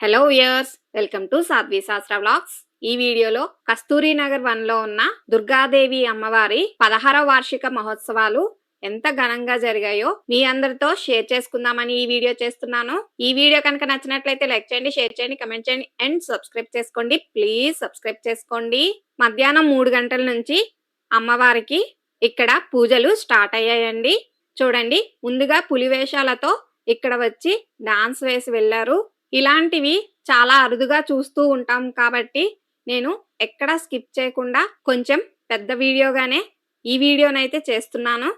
Hello viewers welcome to Sadhvi Shastra vlogs ఈ వీడియోలో కస్తూరి నగర్ వన్లో ఉన్న దుర్గాదేవి అమ్మవారి పదహారవ వార్షిక మహోత్సవాలు ఎంత ఘనంగా జరిగాయో మీ అందరితో షేర్ చేసుకుందామని ఈ వీడియో చేస్తున్నాను. ఈ వీడియో కనుక నచ్చినట్లయితే లైక్ చేయండి షేర్ చేయండి కమెంట్ చేయండి అండ్ సబ్స్క్రైబ్ చేసుకోండి. ప్లీజ్ సబ్స్క్రైబ్ చేసుకోండి. మధ్యాహ్నం మూడు గంటల నుంచి అమ్మవారికి ఇక్కడ పూజలు స్టార్ట్ అయ్యాయండి. చూడండి ముందుగా పులివేషాలతో ఇక్కడ వచ్చి డాన్స్ వేసి వెళ్ళారు. ఇలాంటివి చాలా అరుదుగా చూస్తూ ఉంటాం కాబట్టి నేను ఎక్కడ స్కిప్ చేయకుండా కొంచెం పెద్ద వీడియోగానే ఈ వీడియోనైతే చేస్తున్నాను.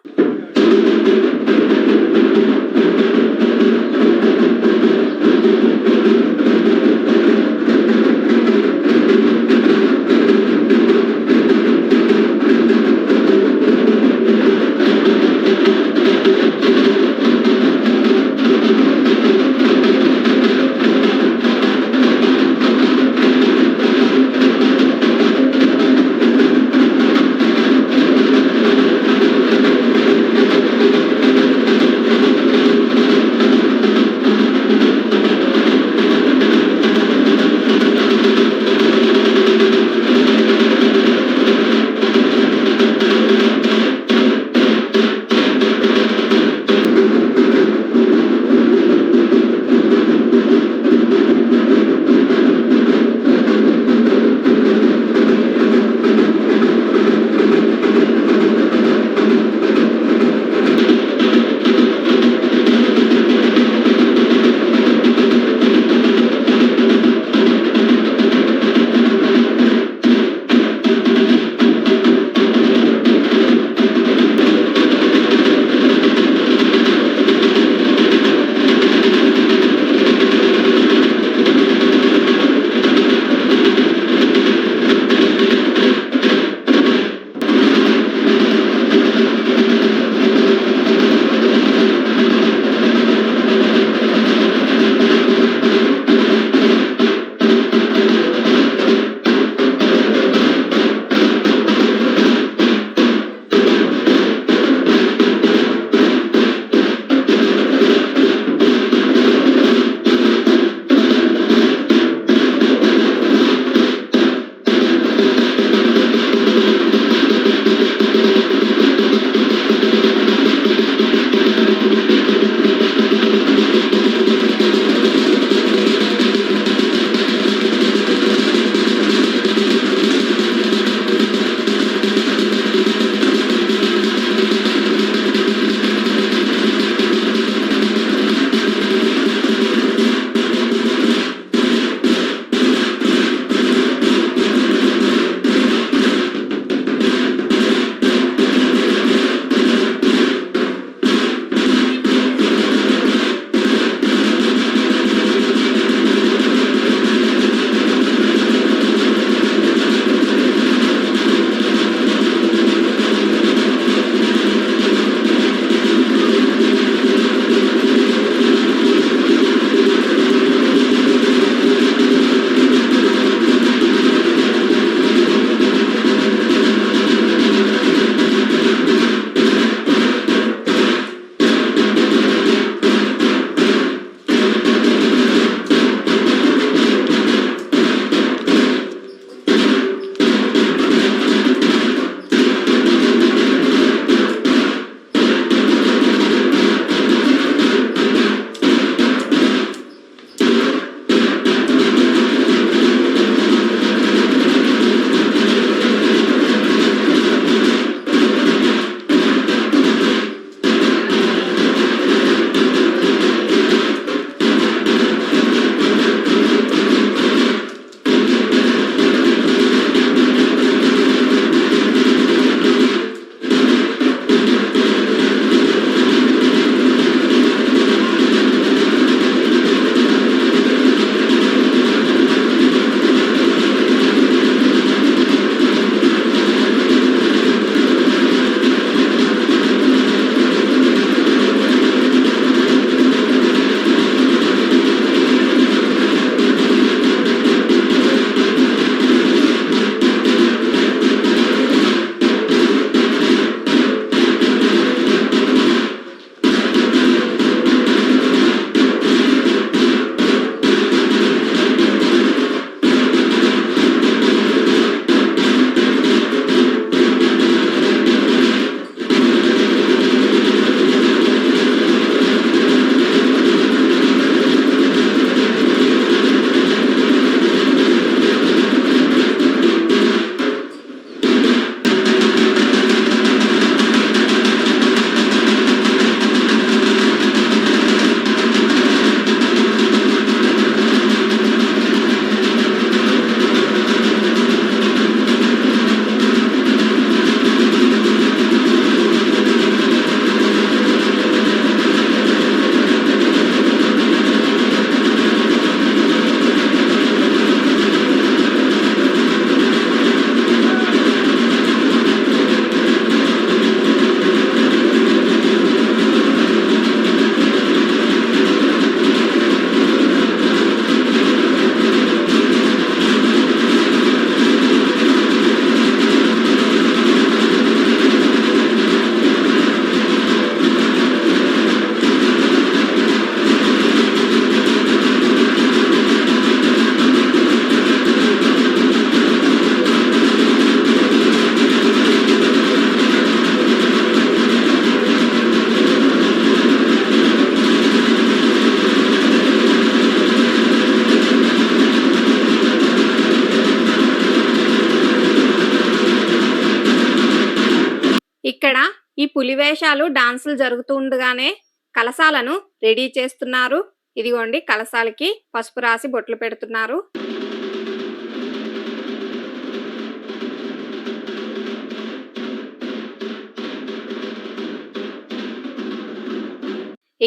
విశేషాలు డాన్సులు జరుగుతూ ఉండగానే కలశాలను రెడీ చేస్తున్నారు. ఇదిగోండి కలశాలకి పసుపు రాసి బొట్లు పెడుతున్నారు.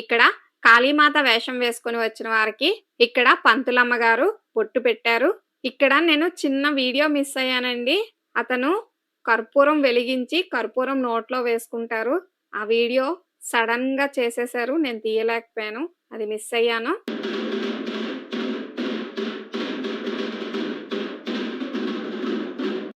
ఇక్కడ కాళీమాత వేషం వేసుకొని వచ్చిన వారికి ఇక్కడ పంతులమ్మ గారు బొట్టు పెట్టారు. ఇక్కడ నేను చిన్న వీడియో మిస్ అయ్యానండి. అతను కర్పూరం వెలిగించి కర్పూరం నోట్లో వేసుకుంటారు. ఆ వీడియో సడన్గా చేసేసారు నేను తీయలేకపోయాను అది మిస్ అయ్యాను.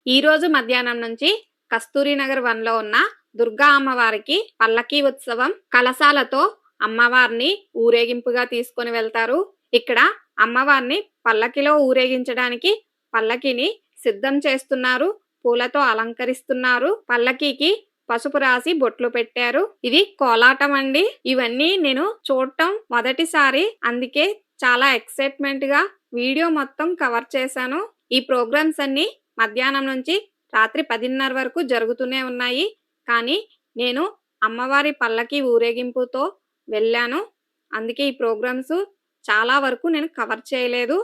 ఈ రోజు మధ్యాహ్నం నుంచి కస్తూరి నగర్ వన్లో ఉన్న దుర్గా అమ్మవారికి పల్లకీ ఉత్సవం కలశాలతో అమ్మవారిని ఊరేగింపుగా తీసుకొని వెళ్తారు. ఇక్కడ అమ్మవారిని పల్లకిలో ఊరేగించడానికి పల్లకిని సిద్ధం చేస్తున్నారు పూలతో అలంకరిస్తున్నారు. పల్లకీకి పసుపు రాసి బొట్లు పెట్టారు. ఇది కోలాటం అండి. ఇవన్నీ నేను చూడటం మొదటిసారి. అందుకే చాలా ఎక్సైట్మెంట్గా వీడియో మొత్తం కవర్ చేశాను. ఈ ప్రోగ్రామ్స్ అన్ని మధ్యాహ్నం నుంచి రాత్రి పదిన్నర వరకు జరుగుతూనే ఉన్నాయి. కానీ నేను అమ్మవారి పల్లకి ఊరేగింపుతో వెళ్ళాను. అందుకే ఈ ప్రోగ్రామ్స్ చాలా వరకు నేను కవర్ చేయలేదు.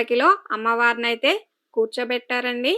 పల్లకిలో అమ్మవారిని అయితే కూర్చోబెట్టారండి.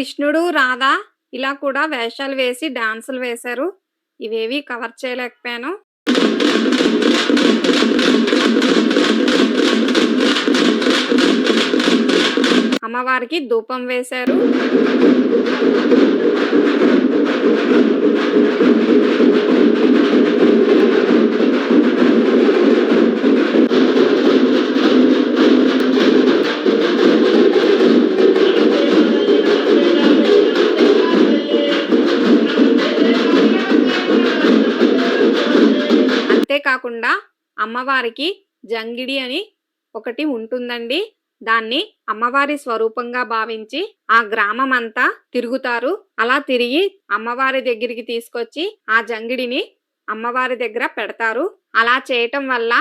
కృష్ణుడు రాధా ఇలా కూడా వేషాలు వేసి డాన్సులు వేశారు. ఇవేవి కవర్ చేయలేకపోయాను. అమ్మవారికి ధూపం వేశారు. అమ్మవారికి జంగిడి అని ఒకటి ఉంటుందండి. దాన్ని అమ్మవారి స్వరూపంగా భావించి ఆ గ్రామం అంతా తిరుగుతారు. అలా తిరిగి అమ్మవారి దగ్గరికి తీసుకొచ్చి ఆ జంగిడిని అమ్మవారి దగ్గర పెడతారు. అలా చేయటం వల్ల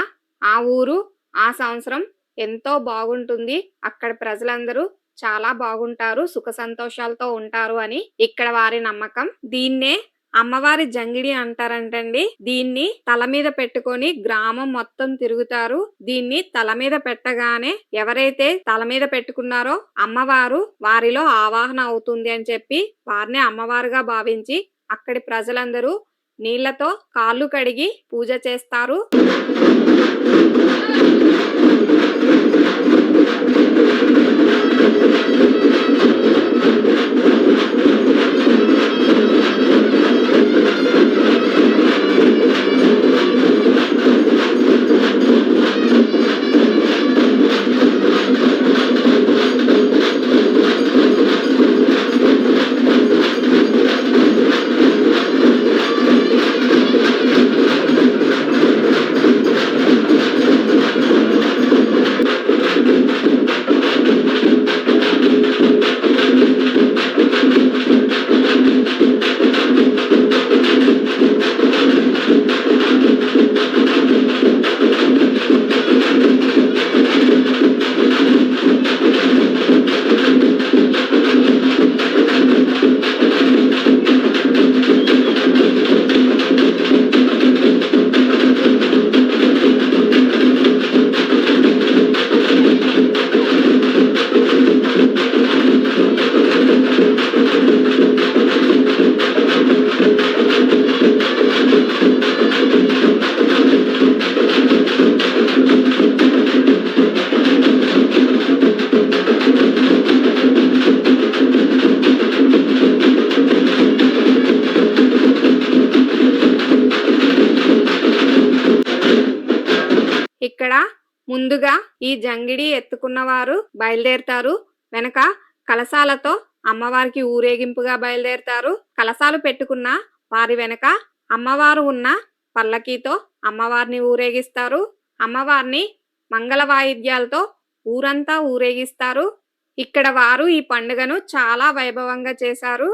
ఆ ఊరు ఆ సంవత్సరం ఎంతో బాగుంటుంది. అక్కడ ప్రజలందరూ చాలా బాగుంటారు సుఖ సంతోషాలతో ఉంటారు అని ఇక్కడ వారి నమ్మకం. దీన్నే అమ్మవారి జంగిడి అంటారంటండి. దీన్ని తల మీద పెట్టుకొని గ్రామం మొత్తం తిరుగుతారు. దీన్ని తల మీద పెట్టగానే ఎవరైతే తల మీద పెట్టుకున్నారో అమ్మవారు వారిలో ఆవాహన అవుతుంది అని చెప్పి వారిని అమ్మవారుగా భావించి అక్కడి ప్రజలందరూ నీళ్ళతో కాళ్ళు కడిగి పూజ చేస్తారు. ముందుగా ఈ జంగిడి ఎత్తుకున్న వారు బయలుదేరుతారు. వెనక కలశాలతో అమ్మవారికి ఊరేగింపుగా బయలుదేరుతారు. కలశాలు పెట్టుకున్న వారి వెనక అమ్మవారు ఉన్న పల్లకీతో అమ్మవారిని ఊరేగిస్తారు. అమ్మవారిని మంగళ వాయిద్యాలతో ఊరంతా ఊరేగిస్తారు. ఇక్కడ వారు ఈ పండుగను చాలా వైభవంగా చేశారు.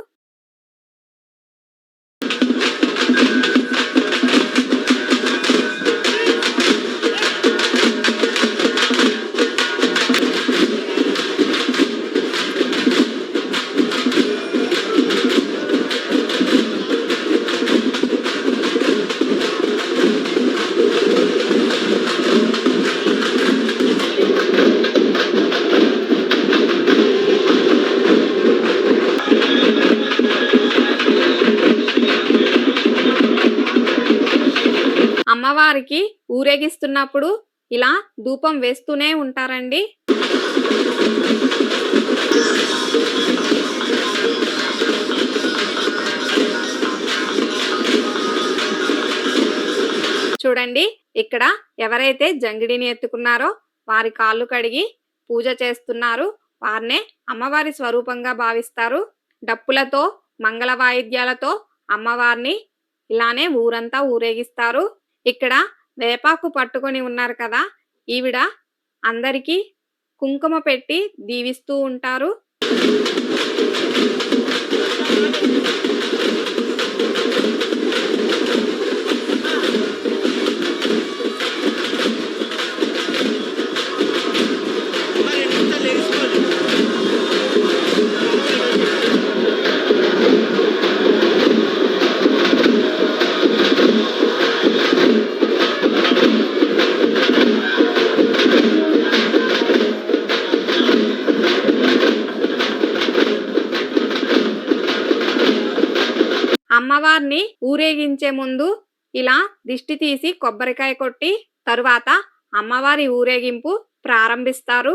అమ్మవారికి ఊరేగిస్తున్నప్పుడు ఇలా ధూపం వేస్తూనే ఉంటారండి. చూడండి ఇక్కడ ఎవరైతే జంగిడిని ఎత్తుకున్నారో వారి కాళ్ళు కడిగి పూజ చేస్తున్నారు. వారినే అమ్మవారి స్వరూపంగా భావిస్తారు. డప్పులతో మంగళ వాయిద్యాలతో అమ్మవారిని ఇలానే ఊరంతా ఊరేగిస్తారు. ఇక్కడ వేపాకు పట్టుకొని ఉన్నారు కదా ఈవిడ అందరికీ కుంకుమ పెట్టి దీవిస్తూ ఉంటారు. అమ్మవారిని ఊరేగించే ముందు ఇలా దిష్టి తీసి కొబ్బరికాయ కొట్టి తరువాత అమ్మవారి ఊరేగింపు ప్రారంభిస్తారు.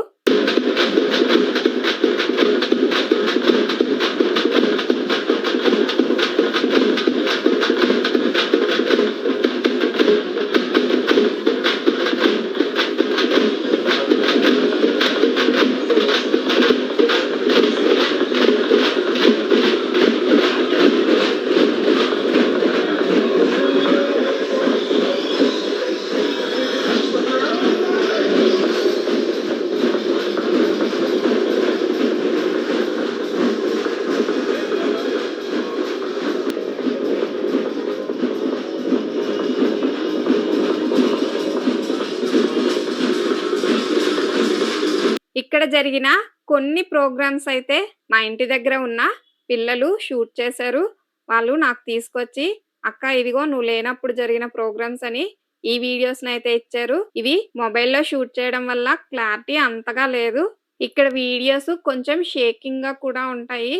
జరిగిన కొన్ని ప్రోగ్రామ్స్ అయితే మా ఇంటి దగ్గర ఉన్న పిల్లలు షూట్ చేశారు. వాళ్ళు నాకు తీసుకొచ్చి అక్క ఇదిగో నువ్వు లేనప్పుడు జరిగిన ప్రోగ్రామ్స్ అని ఈ వీడియోస్ అయితే ఇచ్చారు. ఇవి మొబైల్లో షూట్ చేయడం వల్ల క్లారిటీ అంతగా లేదు. ఇక్కడ వీడియోస్ కొంచెం షేకింగ్గా కూడా ఉంటాయి.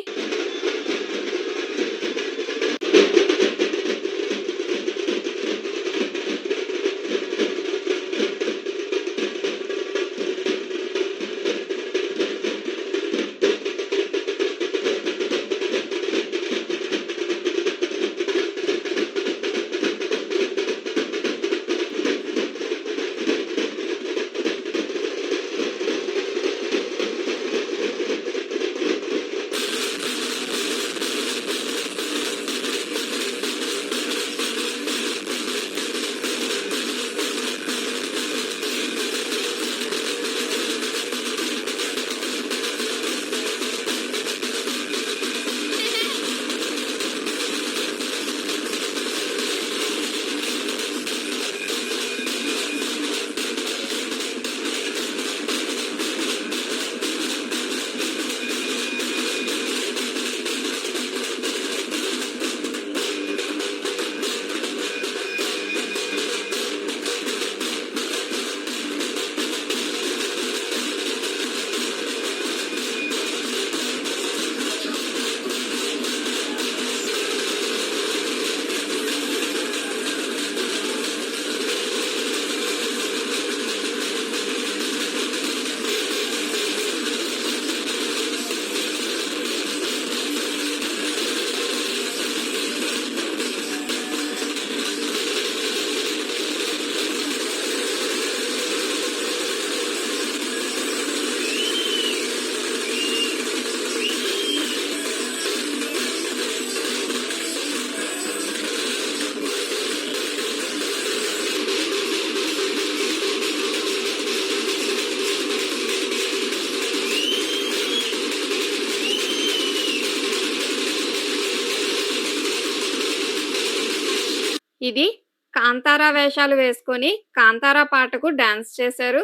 ఇది కాంతారా వేషాలు వేసుకొని కాంతారా పాటకు డాన్స్ చేశారు.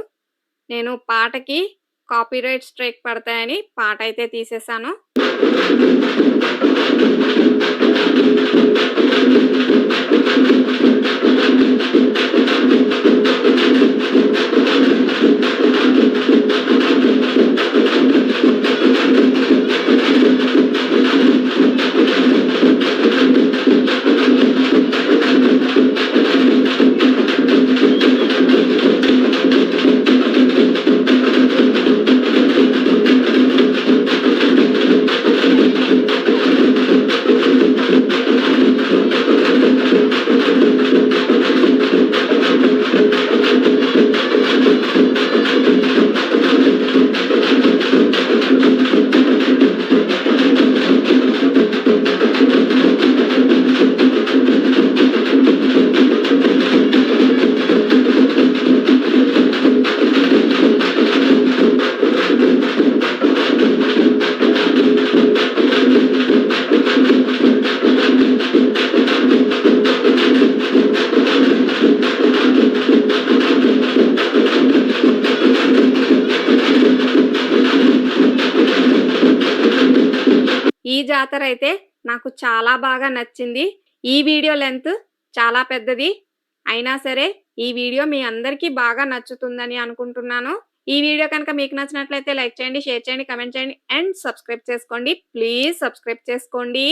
నేను పాటకి కాపీరైట్ స్ట్రైక్ పడతాయని పాట అయితే తీసేశాను. జాతర అయితే నాకు చాలా బాగా నచ్చింది. ఈ వీడియో లెంత్ చాలా పెద్దది. అయినా సరే ఈ వీడియో మీ అందరికీ బాగా నచ్చుతుందని అనుకుంటున్నాను. ఈ వీడియో కనుక మీకు నచ్చినట్లయితే లైక్ చేయండి షేర్ చేయండి కమెంట్ చేయండి అండ్ సబ్స్క్రైబ్ చేసుకోండి. ప్లీజ్ సబ్స్క్రైబ్ చేసుకోండి.